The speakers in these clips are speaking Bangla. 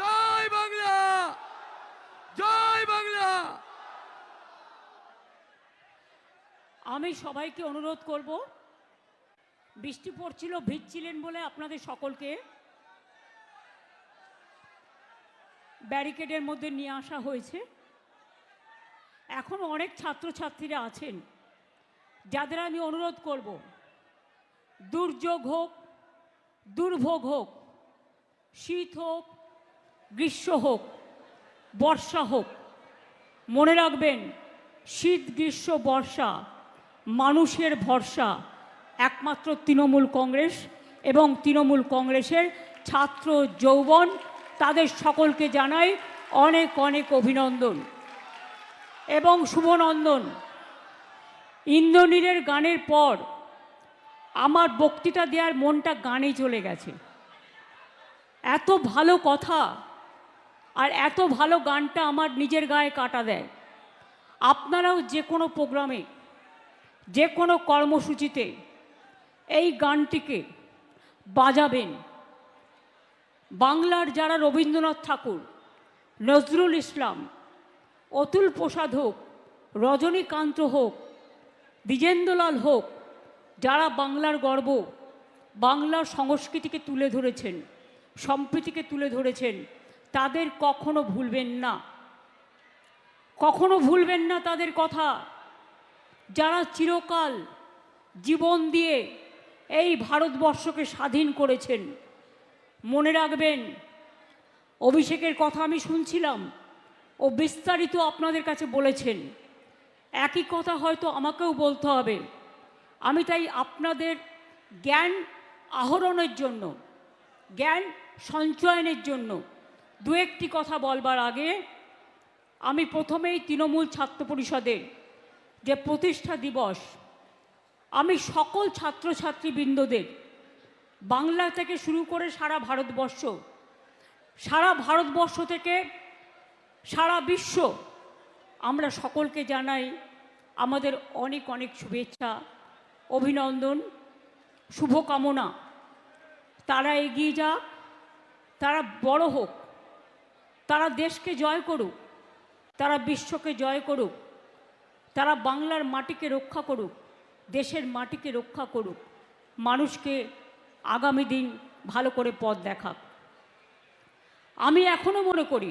জয় বাংলা জয় বাংলা। আমি সবাইকে অনুরোধ করব, বৃষ্টি পড়ছিল ভিজছিলেন বলে আপনাদের সকলকে ব্যারিকেডের মধ্যে নিয়ে আসা হয়েছে। এখনও অনেক ছাত্রছাত্রীরা আছেন, যাদের আমি অনুরোধ করব, দুর্যোগ হোক, দুর্ভোগ হোক, শীত হোক গ্রীষ্ম হোক, বর্ষা হোক, মনে রাখবেন, শীত, গ্রীষ্ম, বর্ষা মানুষের ভরসা, একমাত্র তৃণমূল কংগ্রেস এবং তৃণমূল কংগ্রেসের ছাত্র যৌবন, তাদের সকলকে জানাই অনেক অনেক অভিনন্দন। এবং শুভনন্দন, ইন্দ্রনীলের গানের পর আমার বক্তৃতা দেওয়ার মনটা গানে চলে গেছে। এত ভালো কথা আর এত ভালো গানটা আমার নিজের গায়ে কাটা দেয়। আপনারাও যে কোনো প্রোগ্রামে, যে কোনো কর্মসূচিতে এই গানটিকে বাজাবেন। বাংলার যারা রবীন্দ্রনাথ ঠাকুর, নজরুল ইসলাম, অতুল প্রসাদ হোক, রজনীকান্ত হোক, দ্বিজেন্দ্রলাল হোক, যারা বাংলার গর্ব, বাংলার সংস্কৃতিকে তুলে ধরেছেন, সম্প্রীতিকে তুলে ধরেছেন তাদের কখনো ভুলবেন না। কখনো ভুলবেন না তাদের কথা। যারা চিরকাল জীবন দিয়ে এই ভারতবর্ষকে স্বাধীন করেছেন, মনে রাখবেন, অভিষেকের কথা আমি শুনছিলাম ও বিস্তারিত আপনাদের কাছে বলেছেন। একই কথা হয়তো আমাকেও বলতে হবে। আমি তাই আপনাদের জ্ঞান আহরণের জন্য, জ্ঞান সঞ্চয়নের জন্য দু একটি কথা বলবার আগে আমি প্রথমেই তৃণমূল ছাত্র পরিষদের যে প্রতিষ্ঠা দিবস, আমি সকল ছাত্রছাত্রীবৃন্দদের বাংলা থেকে শুরু করে সারা ভারতবর্ষ সারা ভারতবর্ষ থেকে সারা বিশ্ব আমরা সকলকে জানাই আমাদের অনেক অনেক শুভেচ্ছা, অভিনন্দন, শুভকামনা। তারা এগিয়ে যাক, তারা বড় হোক। তারা দেশকে জয় করুক, তারা বিশ্বকে জয় করুক, তারা বাংলার মাটিকে রক্ষা করুক, দেশের মাটিকে রক্ষা করুক, মানুষকে আগামী দিন ভালো করে পথ দেখাক। আমি এখনও মনে করি,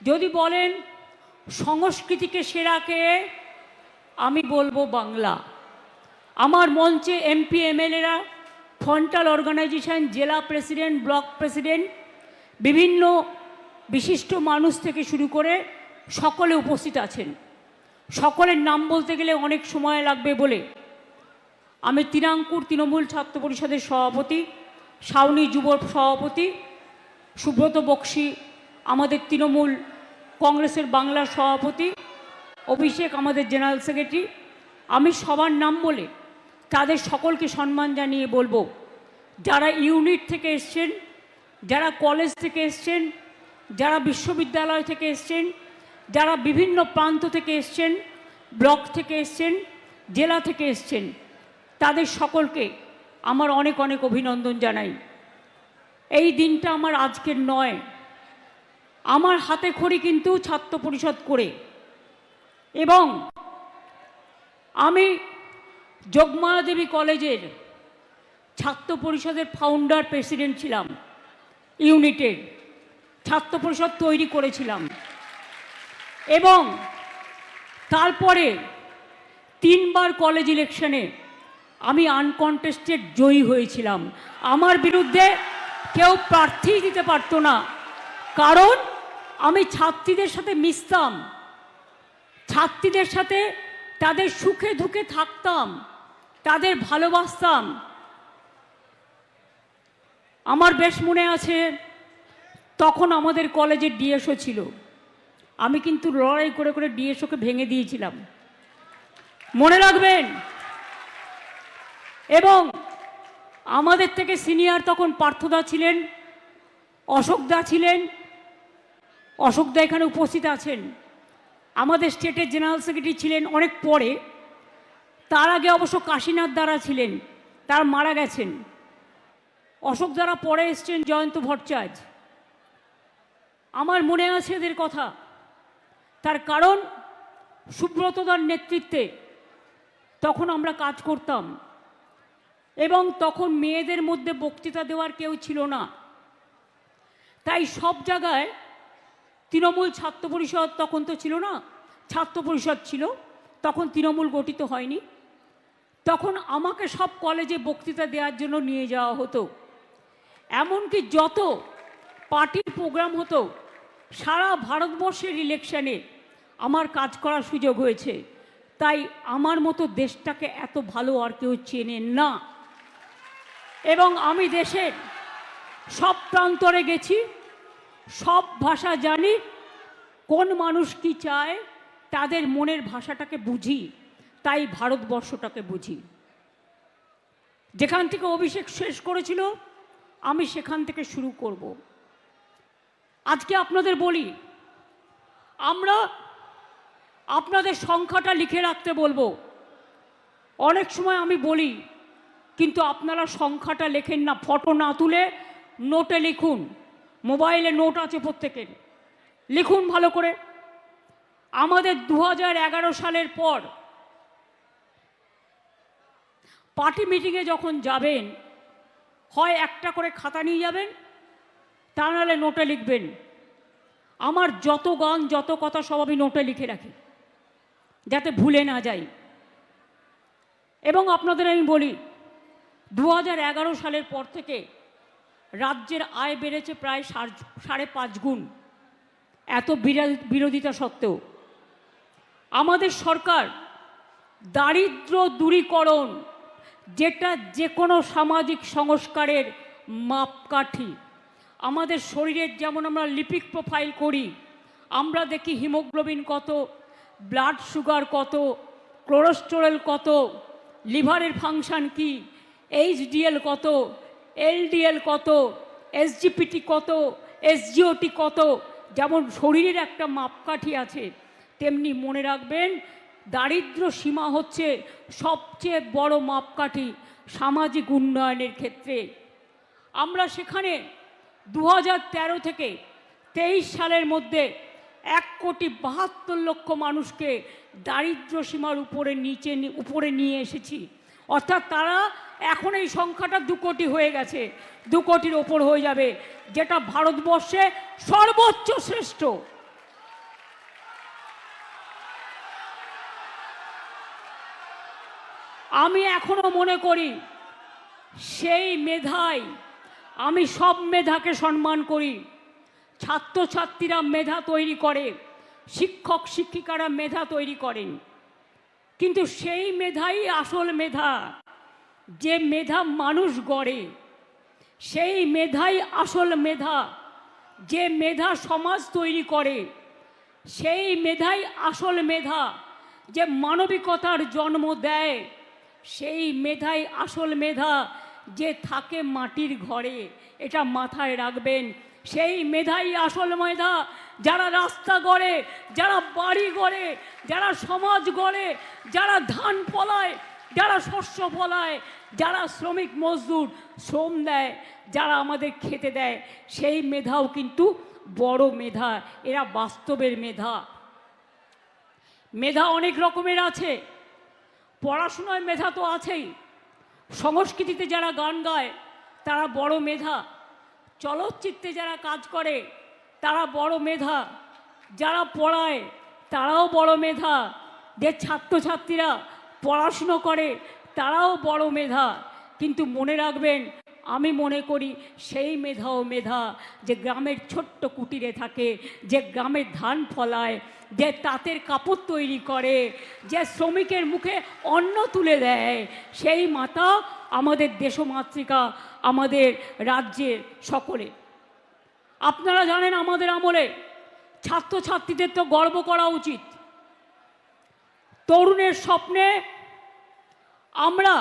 যদি বলেন সংস্কৃতিকে সেরাকে আমি বলব বাংলা। আমার মঞ্চে এমপি, এমএলএরা ফ্রন্টাল অর্গানাইজেশন জেলা প্রেসিডেন্ট, ব্লক প্রেসিডেন্ট, বিভিন্ন বিশিষ্ট মানুষ থেকে শুরু করে সকলে উপস্থিত আছেন। সকলের নাম বলতে গেলে অনেক সময় লাগবে বলে। আমি তিনাঙ্কুর তৃণমূল ছাত্র পরিষদের সভাপতি সাউনি যুব সভাপতি, সুব্রত বক্সি, আমাদের তৃণমূল কংগ্রেসের বাংলার সভাপতি, অভিষেক আমাদের জেনারেল সেক্রেটারি। আমি সবার নাম বলে তাদের সকলকে সম্মান জানিয়ে বলব। যারা ইউনিট থেকে এসছেন, যারা কলেজ থেকে এসছেন যারা বিশ্ববিদ্যালয় থেকে এসছেন, যারা বিভিন্ন প্রান্ত থেকে এসছেন, ব্লক থেকে এসছেন, জেলা থেকে এসছেন, তাদের সকলকে আমার অনেক অনেক অভিনন্দন জানাই। এই দিনটা আমার আজকের নয়। আমার হাতে খড়ি কিন্তু ছাত্র পরিষদ করে। এবং আমি যোগমায়া দেবী কলেজের ছাত্র পরিষদের ফাউন্ডার প্রেসিডেন্ট ছিলাম, ইউনিটের। ছাত্র পরিষদ তৈরি করেছিলাম। এবং তারপরে তিনবার কলেজ ইলেকশনে আমি আনকন্টেস্টেড জয়ী হয়েছিলাম। আমার বিরুদ্ধে কেউ প্রার্থী দিতে পারতো না। কারণ আমি ছাত্রীদের সাথে মিশতাম। ছাত্রীদের সাথে তাদের সুখে দুঃখে থাকতাম। তাদের ভালোবাসতাম। আমার বেশ মনে আছে তখন আমাদের কলেজের ডিএসও ছিল। আমি কিন্তু লড়াই করে করে ডিএসওকে ভেঙে দিয়েছিলাম। মনে রাখবেন? এবং আমাদের থেকে সিনিয়র তখন পার্থদা ছিলেন অশোকদা ছিলেন অশোকদা এখানে উপস্থিত আছেন। আমাদের স্টেটের জেনারেল সেক্রেটারি ছিলেন অনেক পরে। তার আগে অবশ্য কাশীনাথ দ্বারা ছিলেন, তার মারা গেছেন। অশোক দ্বারা পরে এসছেন জয়ন্ত ভট্টাচার্য। আমার মনে আছে এদের কথা। তার কারণ সুব্রতদার নেতৃত্বে তখন আমরা কাজ করতাম। এবং তখন মেয়েদের মধ্যে বক্তৃতা দেওয়ার কেউ ছিল না। তাই সব জায়গায় তৃণমূল ছাত্র পরিষদ তখন তো ছিল না, ছাত্র পরিষদ ছিল, তখন তৃণমূল গঠিত হয়নি। তখন আমাকে সব কলেজে বক্তৃতা দেওয়ার জন্য নিয়ে যাওয়া হতো। এমনকি যত পার্টির প্রোগ্রাম হতো সারা ভারতবর্ষের ইলেকশনে আমার কাজ করার সুযোগ হয়েছে। তাই আমার মতো দেশটাকে এত ভালো আর কেউ চেনে না। এবং আমি দেশের সব প্রান্তরে গেছি, সব ভাষা জানি, কোন মানুষ কি চায় তাদের মনের ভাষাটাকে বুঝি, তাই ভারতবর্ষটাকে বুঝি। যেখান থেকে অভিষেক শেষ করেছিল, আমি সেখান থেকে শুরু করব। আজকে আপনাদের বলি, আমরা আপনাদের সংখ্যাটা লিখে রাখতে বলব। অনেক সময় আমি বলি, কিন্তু আপনারা সংখ্যাটা লেখেন না, ফটো না তুলে নোটে লিখুন। মোবাইলে নোট আছে প্রত্যেকের। লিখুন ভালো করে। আমাদের দু হাজার এগারো সালের পর পার্টি মিটিংয়ে যখন যাবেন, হয় একটা করে খাতা নিয়ে যাবেন তা নাহলে নোটে লিখবেন। আমার যত গান, যত কথা সব আমি নোটে লিখে রাখি। যাতে ভুলে না যাই। এবং আপনাদের আমি বলি দু হাজার এগারো সালের পর থেকে রাজ্যের আয় বেড়েছে প্রায় সাড়ে পাঁচ গুণ। এত বিরা- বিরোধিতা সত্ত্বেও। আমাদের সরকার দারিদ্র দূরীকরণ, যেটা যে কোনো সামাজিক সংস্কারের মাপকাঠি। আমাদের শরীরের যেমন আমরা লিপিক প্রোফাইল করি, আমরা দেখি হিমোগ্লোবিন কত, ব্লাড সুগার কত, কোলেস্টেরল কত, লিভারের ফাংশন কি এইচডিএল কত এলডিএল কত এসজিপিটি কত এসজিওটি কত, যেমন শরীরের একটা মাপকাঠি আছে, তেমনি মনে রাখবেন দারিদ্র সীমা হচ্ছে সবচেয়ে বড় মাপকাঠি সামাজিক উন্নয়নের ক্ষেত্রে। আমরা সেখানে দু থেকে তেইশ সালের মধ্যে এক কোটি বাহাত্তর লক্ষ মানুষকে দারিদ্র সীমার উপরে নিচে উপরে নিয়ে এসেছি। অর্থাৎ তারা এখন এই সংখ্যাটা দু কোটি হয়ে গেছে, দু কোটির ওপর হয়ে যাবে, যেটা ভারতবর্ষে সর্বোচ্চ শ্রেষ্ঠ। আমি এখনও মনে করি, সেই মেধাই আমি সব মেধাকে সম্মান করি। ছাত্রছাত্রীরা মেধা তৈরি করে, শিক্ষক, শিক্ষিকারা মেধা তৈরি করেন। কিন্তু সেই মেধাই আসল মেধা। যে মেধা মানুষ গড়ে, সেই মেধাই আসল মেধা। যে মেধা সমাজ তৈরি করে, সেই মেধাই আসল মেধা। যে মানবিকতার জন্ম দেয়, সেই মেধাই আসল মেধা। যে থাকে মাটির ঘরে, এটা মাথায় রাখবেন। সেই মেধাই আসল মেধা, যারা রাস্তা গড়ে, যারা বাড়ি গড়ে, যারা সমাজ গড়ে, যারা ধান ফলায়, যারা শস্য ফলায়, যারা শ্রমিক মজদুর শ্রম দেয়, যারা আমাদের খেতে দেয়, সেই মেধাও কিন্তু বড় মেধা, এরা বাস্তবের মেধা। মেধা অনেক রকমের আছে, পড়াশোনায় মেধা তো আছেই। সংস্কৃতিতে যারা গান গায়, তারা বড় মেধা। চলচ্চিত্রে যারা কাজ করে, তারা বড় মেধা। যারা পড়ায়, তারাও বড় মেধা। যে ছাত্রছাত্রীরা পড়াশুনো করে, তারাও বড় মেধা। কিন্তু মনে রাখবেন, আমি মনে করি সেই মেধাও মেধা যে গ্রামের ছোট্ট কুটিরে থাকে, যে গ্রামের ধান ফলায় যে তাঁতের কাপড় তৈরি করে, যে শ্রমিকের মুখে অন্ন তুলে দেয়, সেই মাতা আমাদের দেশমাতৃকা, আমাদের রাজ্যের সকলে। আপনারা জানেন আমাদের আমলে ছাত্রছাত্রীদের তো গর্ব করা উচিত। তরুণের স্বপ্নে আমরা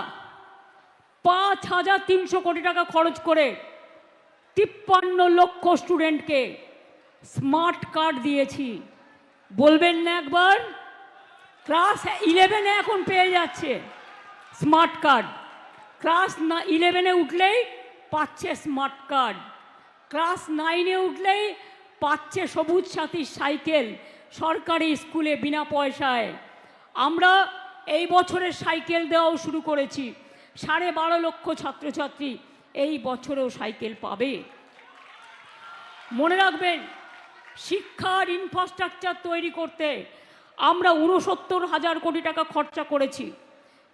পাঁচ হাজার তিনশো কোটি টাকা খরচ করে তিপ্পান্ন লক্ষ স্টুডেন্টকে স্মার্ট কার্ড দিয়েছি। বলবেন না একবার? ক্লাস ইলেভেনে এখন পেয়ে যাচ্ছে। স্মার্ট কার্ড ক্লাস না ইলেভেনে উঠলেই পাচ্ছে স্মার্ট কার্ড ক্লাস নাইনে উঠলেই পাচ্ছে সবুজ সাথী সাইকেল সরকারি স্কুলে বিনা পয়সায়। আমরা এই বছরের সাইকেল দেওয়াও শুরু করেছি। সাড়ে বারো লক্ষ ছাত্রছাত্রী এই বছরেও সাইকেল পাবে। মনে রাখবেন শিক্ষার ইনফ্রাস্ট্রাকচার তৈরি করতে আমরা উনসত্তর হাজার কোটি টাকা খরচা করেছি।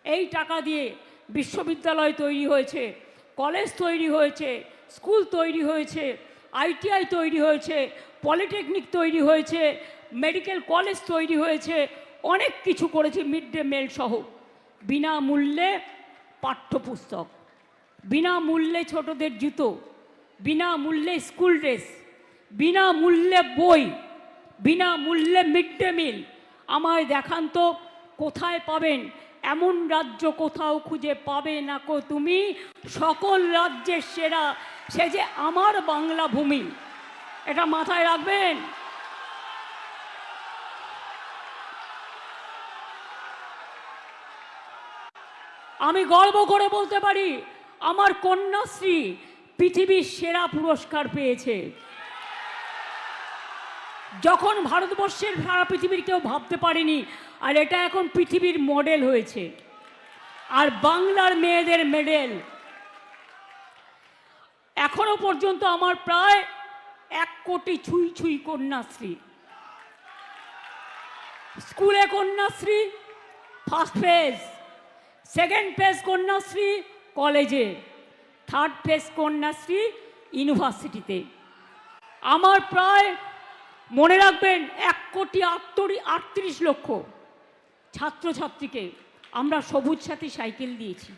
এই টাকা দিয়ে বিশ্ববিদ্যালয় তৈরি হয়েছে, কলেজ তৈরি হয়েছে, স্কুল তৈরি হয়েছে, আইটিআই তৈরি হয়েছে, পলিটেকনিক তৈরি হয়েছে, মেডিকেল কলেজ তৈরি হয়েছে, অনেক কিছু করেছে মিড ডে মিল সহ। বিনামূল্যে পাঠ্যপুস্তক, বিনামূল্যে ছোটদের জুতো, বিনামূল্যে স্কুল ড্রেস বিনামূল্যে বই, বিনামূল্যে মিড ডে মিল। আমায় দেখান তো, কোথায় পাবেন? এমন রাজ্য কোথাও খুঁজে পাবে না কো তুমি? সকল রাজ্যের সেরা, সে যে আমার বাংলা ভূমি। এটা মাথায় রাখবেন? আমি গর্ব করে বলতে পারি, আমার কন্যাশ্রী পৃথিবীর সেরা পুরস্কার পেয়েছে। যখন ভারতবর্ষের সারা পৃথিবীর কেউ ভাবতে পারেনি, আর এটা এখন পৃথিবীর মডেল হয়েছে। আর বাংলার মেয়েদের মেডেল এখনও পর্যন্ত আমার প্রায় এক কোটি ছুঁই ছুঁই কন্যাশ্রী। স্কুলে Kanyashree first phase second phase Kanyashree কলেজে থার্ড ফেজ কন্যাশ্রী ইউনিভার্সিটিতে আমার প্রায় মনে রাখবেন, এক কোটি আটত্রি, আটত্রিশ লক্ষ ছাত্রছাত্রীকে আমরা সবুজ সাথী সাইকেল দিয়েছি।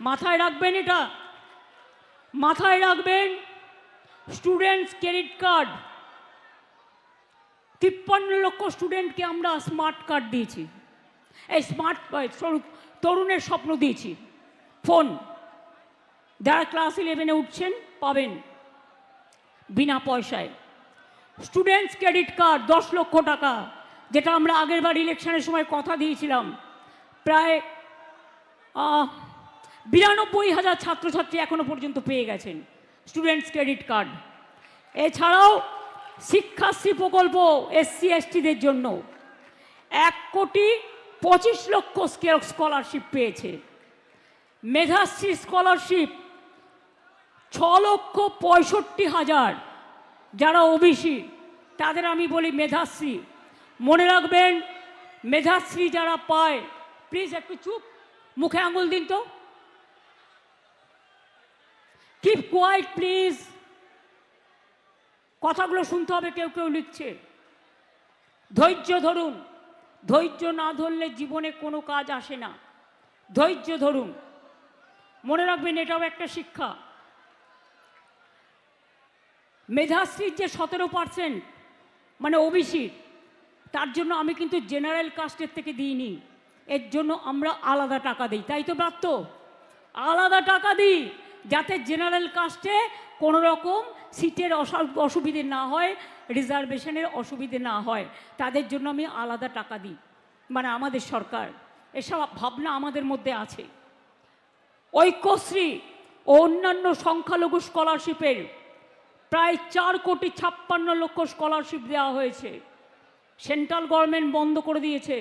মাথায় রাখবেন এটা। মাথায় রাখবেন, স্টুডেন্টস ক্রেডিট কার্ড। তিপ্পান্ন লক্ষ স্টুডেন্টকে আমরা স্মার্ট কার্ড দিয়েছি। এই স্মার্ট তরুণের স্বপ্ন দিয়েছি। ফোন, যারা ক্লাস ইলেভেনে উঠছেন, পাবেন। বিনা পয়সায়। স্টুডেন্টস ক্রেডিট কার্ড দশ লক্ষ টাকা, যেটা আমরা আগের বার ইলেকশনের সময় কথা দিয়েছিলাম। প্রায় বিরানব্বই হাজার ছাত্রছাত্রী এখনও পর্যন্ত পেয়ে গেছেন স্টুডেন্টস ক্রেডিট কার্ড এছাড়াও শিক্ষাশ্রী প্রকল্প এসসি, এসটিদের জন্য এক কোটি পঁচিশ লক্ষ স্কলারশিপ পেয়েছে। মেধাশ্রী স্কলারশিপ ছ লক্ষ পঁয়ষট্টি হাজার যারা ওবিসি, তাদের আমি বলি মেধাশ্রী। মনে রাখবেন, মেধাশ্রী যারা পায় প্লিজ একটু চুপ, মুখে আঙুল দিন তো। কিপ কোয়াইট প্লিজ কথাগুলো শুনতে হবে, কেউ কেউ লিখছে। ধৈর্য ধরুন। ধৈর্য না ধরলে জীবনে কোনো কাজ আসে না। ধৈর্য ধরুন। মনে রাখবেন, এটাও একটা শিক্ষা। মেধাশ্রীর যে সতেরো পার্সেন্ট মানে ওবিসির তার জন্য আমি কিন্তু জেনারেল কাস্টের থেকে দিইনি। এর জন্য আমরা আলাদা টাকা দিই, তাই তো প্রাপ্ত আলাদা টাকা দিই, যাতে জেনারেল কাস্টে কোনো রকম সিটের অসুবিধে না হয়, রিজার্ভেশনের অসুবিধে না হয়, তাদের জন্য আমি আলাদা টাকা দিই মানে আমাদের সরকার। এসব ভাবনা আমাদের মধ্যে আছে। ঐক্যশ্রী ও অন্যান্য সংখ্যালঘু স্কলারশিপের প্রায় চার কোটি ছাপ্পান্ন লক্ষ স্কলারশিপ দেওয়া হয়েছে। সেন্ট্রাল গভর্নমেন্ট বন্ধ করে দিয়েছে,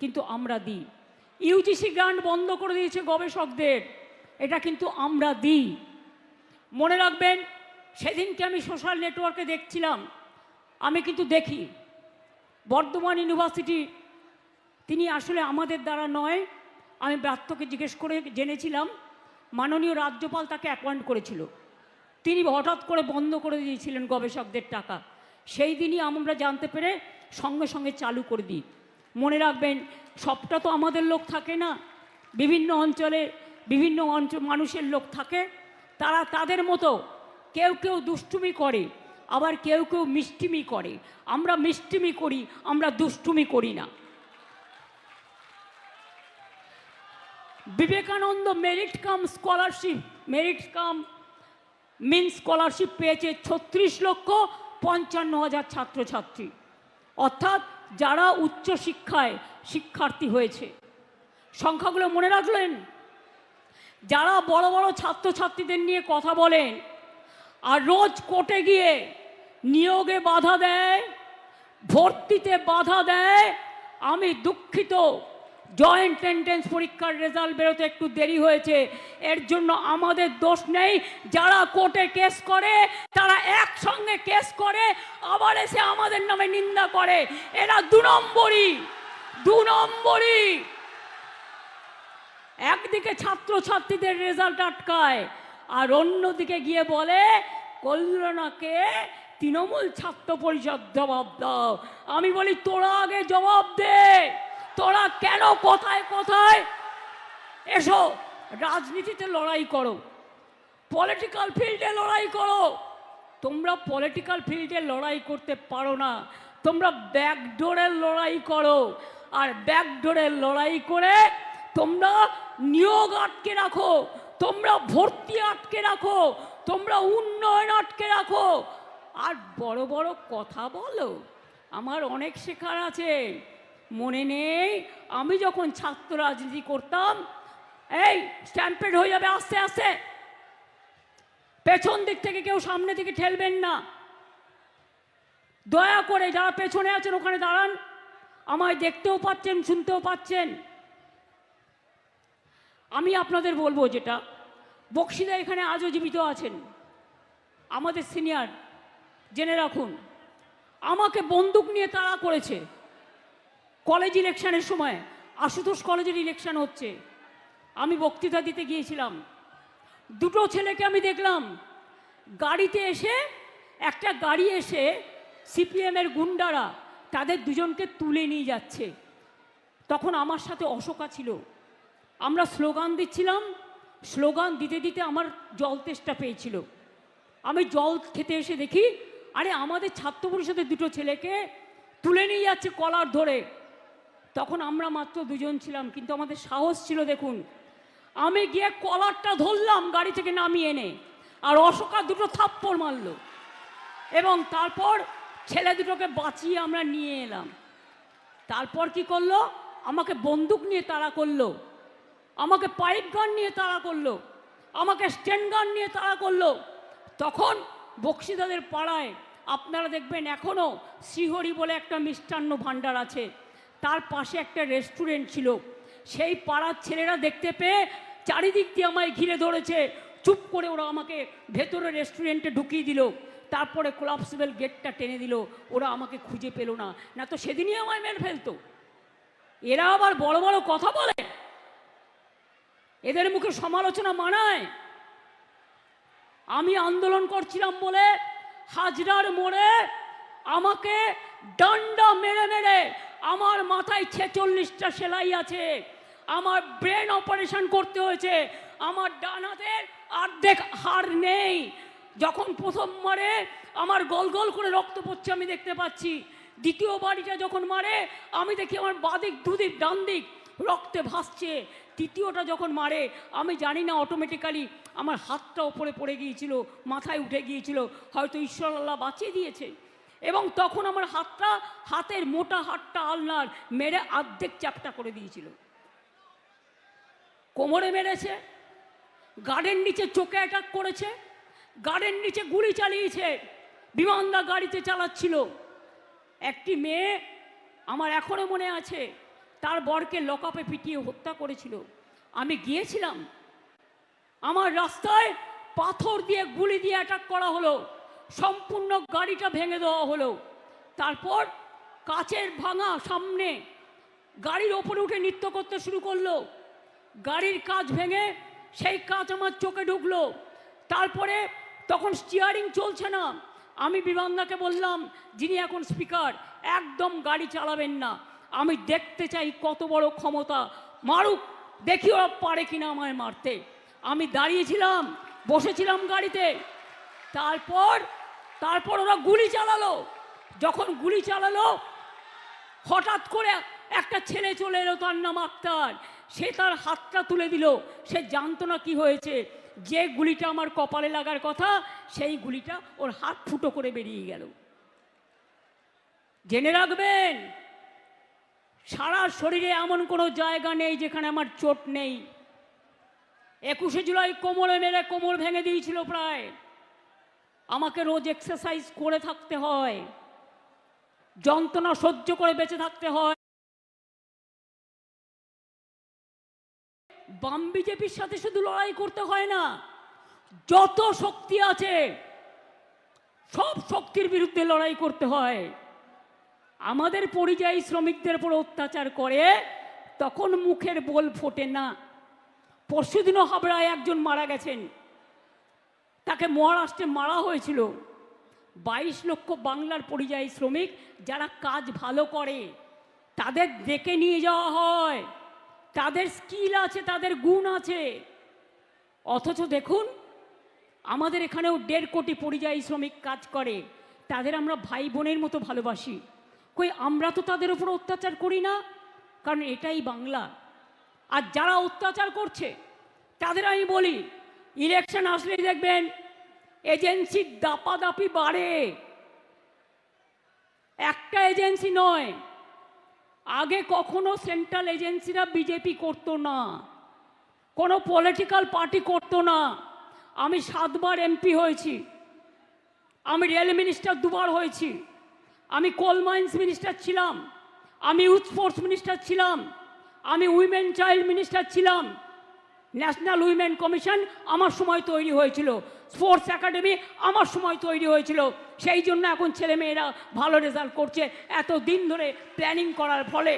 কিন্তু আমরা দিই। ইউজিসি গ্রান্ট বন্ধ করে দিয়েছে গবেষকদের, এটা কিন্তু আমরা দিই। মনে রাখবেন, সেদিনকে আমি সোশ্যাল নেটওয়ার্কে দেখছিলাম, আমি কিন্তু দেখি। বর্ধমান ইউনিভার্সিটি তিনি আসলে আমাদের দ্বারা নয়, আমি ব্রাত্যকে জিজ্ঞেস করে জেনেছিলাম, মাননীয় রাজ্যপাল তাকে অ্যাপয়েন্ট করেছিল। তিনি হঠাৎ করে বন্ধ করে দিয়েছিলেন গবেষকদের টাকা। সেই দিনই আমরা জানতে পেরে সঙ্গে সঙ্গে চালু করে দিই। মনে রাখবেন, সবটা তো আমাদের লোক থাকে না। বিভিন্ন অঞ্চলে বিভিন্ন অঞ্চল মানুষের লোক থাকে। তারা তাদের মতো কেউ কেউ দুষ্টুমি করে, আবার কেউ কেউ মিষ্টিমি করে। আমরা মিষ্টিমি করি, আমরা দুষ্টুমি করি না। Vivekananda merit cum scholarship, merit cum mean scholarship পেয়েছে ছত্রিশ লক্ষ পঞ্চান্ন হাজার ছাত্রছাত্রী। অর্থাৎ যারা উচ্চ শিক্ষায় শিক্ষার্থী হয়েছে। সংখ্যাগুলো মনে রাখলেন? যারা বড় বড় ছাত্রছাত্রীদের নিয়ে কথা বলেন আর রোজ কোর্টে গিয়ে নিয়োগে বাধা দেয়, ভর্তিতে বাধা দেয়, আমি দুঃখিত। জয়েন্ট এন্ট্রেন্স পরীক্ষার রেজাল্ট বেরোতে একটু দেরি হয়েছে। এর জন্য আমাদের দোষ নেই। যারা কোর্টে কেস করে, তারা একসঙ্গে কেস করে, আবার এসে আমাদের নামে নিন্দা করে। এরা দু নম্বরই দু নম্বরই। একদিকে ছাত্রছাত্রীদের রেজাল্ট আটকায়, আর অন্যদিকে গিয়ে বলে, কল্যাণাকে তৃণমূল ছাত্র পরিষদ জবাব দাও। আমি বলি, তোরা আগে জবাব দে। তোরা কেন কোথায় কোথায় এসো, রাজনীতিতে লড়াই করো পলিটিক্যাল ফিল্ডে লড়াই করো। তোমরা পলিটিক্যাল ফিল্ডে লড়াই করতে পারো না, তোমরা ব্যাকডোরের লড়াই করো। আর ব্যাকডোরের লড়াই করে তোমরা নিয়োগ আটকে রাখো, তোমরা ভর্তি আটকে রাখো, তোমরা উন্নয়ন আটকে রাখো। আর বড় বড় কথা বলো, আমার অনেক শেখার আছে। মনে নেই, আমি যখন ছাত্র রাজনীতি করতাম, এই স্ট্যাম্পেড হয়ে যাবে আস্তে আস্তে। পেছন দিক থেকে কেউ সামনে দিকে ঠেলবেন না। দয়া করে যারা পেছনে আছেন, ওখানে দাঁড়ান। আমায় দেখতেও পাচ্ছেন, শুনতেও পাচ্ছেন। আমি আপনাদের বলব যেটা, বক্সিদা এখানে আজও জীবিত আছেন। আমাদের সিনিয়র জেনে রাখুন। আমাকে বন্দুক নিয়ে তাড়া করেছে। কলেজ ইলেকশনের সময় আশুতোষ কলেজের ইলেকশন হচ্ছে। আমি বক্তৃতা দিতে গিয়েছিলাম। দুটো ছেলেকে আমি দেখলাম। গাড়িতে এসে, একটা গাড়ি এসে সিপিএমের গুন্ডারা তাদের দুজনকে তুলে নিয়ে যাচ্ছে। তখন আমার সাথে অশোকা ছিল। আমরা স্লোগান দিচ্ছিলাম। স্লোগান দিতে দিতে আমার জল তেষ্টা পেয়েছিল। আমি জল খেতে এসে দেখি, আরে আমাদের ছাত্র পরিষদের দুটো ছেলেকে তুলে নিয়ে যাচ্ছে কলার ধরে। তখন আমরা মাত্র দুজন ছিলাম, কিন্তু আমাদের সাহস ছিল, দেখুন। আমি গিয়ে কলারটা ধরলাম, গাড়ি থেকে নামিয়ে এনে, আর অশোকা দুটো থাপ্পড় মারলো। এবং তারপর ছেলে দুটোকে বাঁচিয়ে আমরা নিয়ে এলাম। তারপর কি করল? আমাকে বন্দুক নিয়ে তাড়া করল, আমাকে পাইপ গান নিয়ে তাড়া করল, আমাকে স্ট্যান্ড গান নিয়ে তাড়া করল। তখন বক্সিদাদের পাড়ায়, আপনারা দেখবেন এখনও শ্রীহরি বলে একটা মিষ্টান্ন ভাণ্ডার আছে। তার পাশে একটা রেস্টুরেন্ট ছিল। সেই পাড়ার ছেলেরা দেখতে পেয়ে চারিদিক দিয়ে আমায় ঘিরে ধরেছে। চুপ করে ওরা আমাকে ভেতরে রেস্টুরেন্টে ঢুকিয়ে দিল। তারপরে কোলাপসিবল গেটটা টেনে দিল। ওরা আমাকে খুঁজে পেল না। না তো সেদিনই আমায় মেরে ফেলতো। এরা আবার বড় বড় কথা বলে। এদের মুখে সমালোচনা মানায়। আমি আন্দোলন করছিলাম বলে হাজরার মোড়ে আমাকে ডান্ডা মেরে মেরে আমার মাথায় ছেচল্লিশটা সেলাই আছে। আমার ব্রেন অপারেশন করতে হয়েছে। আমার ডান হাতের অর্ধেক হাড় নেই। যখন প্রথম মারে, আমার গল গল করে রক্ত পড়ছে আমি দেখতে পাচ্ছি। দ্বিতীয় বাড়িটা যখন মারে, আমি দেখি আমার বাদিক, দুদিক, ডান দিক রক্তে ভাসছে। তৃতীয়টা যখন মারে, আমি জানি না অটোমেটিক্যালি আমার হাতটা ওপরে পড়ে গিয়েছিল, মাথায় উঠে গিয়েছিল। হয়তো ঈশ্বর আল্লাহ বাঁচিয়ে দিয়েছে। এবং তখন আমার হাতটা, হাতের মোটা হাতটা আলনার মেরে অর্ধেক চ্যাপটা করে দিয়েছিল। কোমরে মেরেছে গার্ডেন নিচে চোখে অ্যাটাক করেছে গার্ডেন নিচে গুলি চালিয়েছে, বিমানদা গাড়িতে চালাচ্ছিল। একটি মেয়ে আমার এখনও মনে আছে, তার বরকে লকআপে পিটিয়ে হত্যা করেছিল। আমি গিয়েছিলাম। আমার রাস্তায় পাথর দিয়ে গুলি দিয়ে অ্যাটাক করা হলো। সম্পূর্ণ গাড়িটা ভেঙে দেওয়া হলো। তারপর কাচের ভাঙা সামনে গাড়ির ওপরে উঠে নৃত্য করতে শুরু করল। গাড়ির কাজ ভেঙে সেই কাজ আমার চোখে ঢুকলো। তারপরে তখন স্টিয়ারিং চলছে না। আমি বিমানদাকে বললাম, যিনি এখন স্পিকার একদম গাড়ি চালাবেন না। আমি দেখতে চাই কত বড় ক্ষমতা। মারুক, দেখি ওরা পারে কিনা আমায় মারতে। আমি দাঁড়িয়েছিলাম, বসেছিলাম গাড়িতে। তারপর তারপর ওরা গুলি চালালো। যখন গুলি চালালো, হঠাৎ করে একটা ছেলে চলে এলো তার নাম আক্তার। সে তার হাতটা তুলে দিল। সে জানতো না কি হয়েছে। যে গুলিটা আমার কপালে লাগার কথা, সেই গুলিটা ওর হাত ফুটো করে বেরিয়ে গেল। জেনে রাখবেন, সারা শরীরে এমন কোনো জায়গা নেই যেখানে আমার চোট নেই। একুশে জুলাই কোমরে মেরে কোমর ভেঙে দিয়েছিল প্রায়। আমাকে রোজ এক্সারসাইজ করে থাকতে হয়। যন্ত্রণা সহ্য করে বেঁচে থাকতে হয়। বাম বিজেপির সাথে শুধু লড়াই করতে হয় না, যত শক্তি আছে, সব শক্তির বিরুদ্ধে লড়াই করতে হয়। আমাদের পরিযায়ী শ্রমিকদের উপর অত্যাচার করে, তখন মুখের বোল ফোটে না। পরশুদিনও হাবড়ায় একজন মারা গেছেন। তাকে মহারাষ্ট্রে মারা হয়েছিল। বাইশ লক্ষ বাংলার পরিযায়ী শ্রমিক যারা কাজ ভালো করে, তাদের ডেকে নিয়ে যাওয়া হয়। তাদের স্কিল আছে, তাদের গুণ আছে। অথচ দেখুন, আমাদের এখানেও দেড় কোটি পরিযায়ী শ্রমিক কাজ করে, তাদের আমরা ভাই বোনের মতো ভালোবাসি। কই, আমরা তো তাদের উপর অত্যাচার করি না, কারণ এটাই বাংলা। আর যারা অত্যাচার করছে, তাদের আমি বলি ইলেকশন আসলেই দেখবেন এজেন্সির দাপাদাপি বাড়ে। একটা এজেন্সি নয়, আগে কখনো সেন্ট্রাল এজেন্সিরা বিজেপি করতো না, কোনো পলিটিক্যাল পার্টি করতো না। আমি সাতবার এমপি হয়েছি, আমি রেল মিনিস্টার দুবার হয়েছি, আমি কোল মাইন্স মিনিস্টার ছিলাম, আমি ইউথ স্পোর্টস মিনিস্টার ছিলাম, আমি উইমেন চাইল্ড মিনিস্টার ছিলাম। ন্যাশনাল উইমেন কমিশন আমার সময় তৈরি হয়েছিল। স্পোর্টস একাডেমি আমার সময় তৈরি হয়েছিল। সেই জন্য এখন ছেলেমেয়েরা ভালো রেজাল্ট করছে এত দিন ধরে প্ল্যানিং করার ফলে।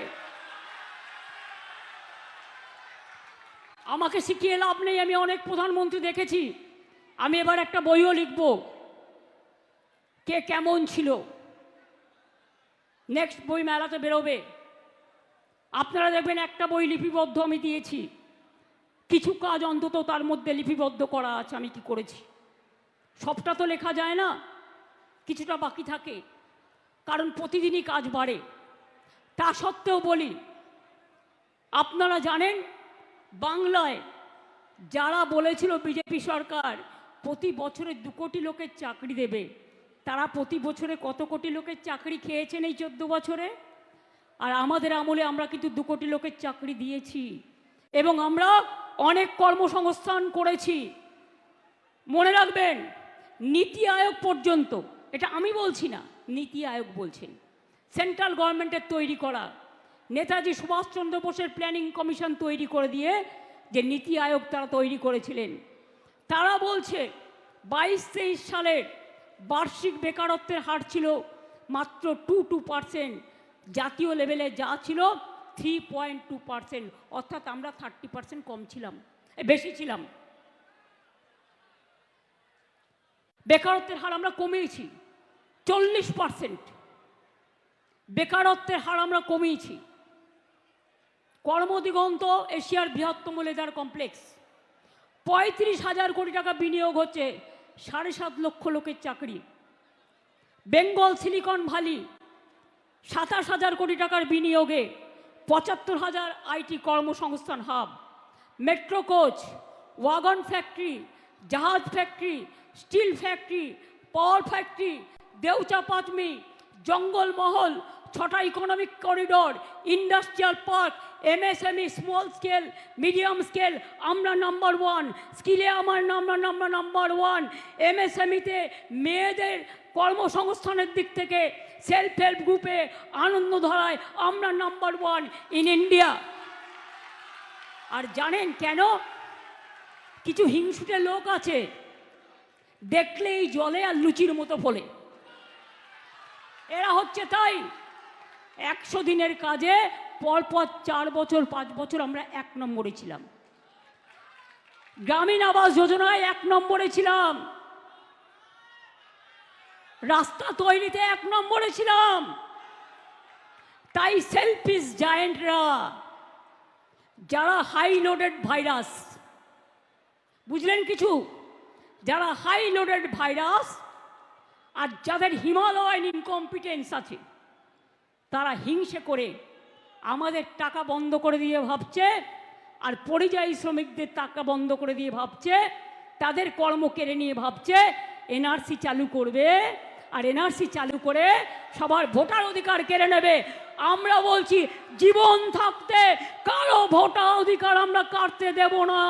আমাকে শিখিয়ে লাভ নেই, আমি অনেক প্রধানমন্ত্রী দেখেছি। আমি এবার একটা বইও লিখব। কে কেমন ছিল? নেক্সট বই মেলাতে বেরোবে। আপনারা দেখবেন একটা বই লিপিবদ্ধ আমি দিয়েছি। কিছু কাজ অন্তত তার মধ্যে লিপিবদ্ধ করা আছে, আমি কি করেছি? সবটা তো লেখা যায় না, কিছুটা বাকি থাকে। কারণ প্রতিদিনই কাজ বাড়ে। তা সত্ত্বেও বলি, আপনারা জানেন, বাংলায় যারা বলেছিল বিজেপি সরকার প্রতি বছরে দু কোটি লোকের চাকরি দেবে, তারা প্রতি বছরে কত কোটি লোকের চাকরি খেয়েছেন এই চোদ্দ বছরে? আর আমাদের আমলে আমরা কিন্তু দু কোটি লোকের চাকরি দিয়েছি। এবং আমরা অনেক কর্মসংস্থান করেছি। মনে রাখবেন, নীতি আয়োগ পর্যন্ত, এটা আমি বলছি না, নীতি আয়োগ বলছেন। সেন্ট্রাল গভর্নমেন্টের তৈরি করা, নেতাজি সুভাষচন্দ্র বোসের প্ল্যানিং কমিশন তৈরি করে দিয়ে যে নীতি আয়োগ তারা তৈরি করেছিলেন। তারা বলছে, বাইশ তেইশ সালের বার্ষিক বেকারত্বের হার ছিল মাত্র টু টু পার্সেন্ট জাতীয় লেভেলে যা ছিল থ্রি পয়েন্ট টু পার্সেন্ট অর্থাৎ আমরা থার্টি পার্সেন্ট কম ছিলাম বেশি ছিলাম। বেকারত্বের হার আমরা কমিয়েছি, চল্লিশ পার্সেন্ট বেকারত্বের হার আমরা কমিয়েছি। কর্মদিগন্ত এশিয়ার বৃহত্তম লেদার কমপ্লেক্স। পঁয়ত্রিশ হাজার কোটি টাকা বিনিয়োগ হচ্ছে সাড়ে সাত লক্ষ লোকের চাকরি। বেঙ্গল সিলিকন ভ্যালি সাতাশ হাজার কোটি টাকার বিনিয়োগে পঁচাত্তর হাজার আইটি কর্মসংস্থান hub. Metro coach, wagon factory, জাহাজ factory, steel factory, power factory, Deucha Pachami Jangalmahal ছটা economic corridor, industrial park, MSME small scale, medium scale, আমরা নাম্বার ওয়ান, স্কিলে আমার নাম্বার নাম্বার নাম্বার ওয়ান। এমএসএমইতে মেয়েদের কর্মসংস্থানের দিক থেকে সেলফ হেল্প গ্রুপে আনন্দ ধরায় আমরা নাম্বার ওয়ান ইন ইন্ডিয়া আর জানেন কেন? কিছু হিংসুটে লোক আছে, দেখলেই জলে আর লুচির মতো ফলে। এরা হচ্ছে তাই, একশো দিনের কাজে পরপর চার বছর, পাঁচ বছর আমরা এক নম্বরে ছিলাম। গ্রামীণ আবাস যোজনায় এক নম্বরে ছিলাম। রাস্তা তৈরিতে এক নম্বরে ছিলাম। তাই সেলফিস জায়েন্টরা যারা হাই লোডেড ভাইরাস বুঝলেন কিছু? যারা হাই লোডেড ভাইরাস আর যাদের হিমালয়ান ইনকম্পিটেন্স আছে, তারা হিংসে করে আমাদের টাকা বন্ধ করে দিয়ে ভাবছে আর পরিযায়ী শ্রমিকদের টাকা বন্ধ করে দিয়ে ভাবছে, তাদের কর্ম কেড়ে নিয়ে ভাবছে, এনআরসি চালু করবে। আর এনআরসি চালু করে সবার ভোটার অধিকার কেড়ে নেবে। আমরা বলছি, জীবন থাকতে কারও ভোটার অধিকার আমরা কাটতে দেব না।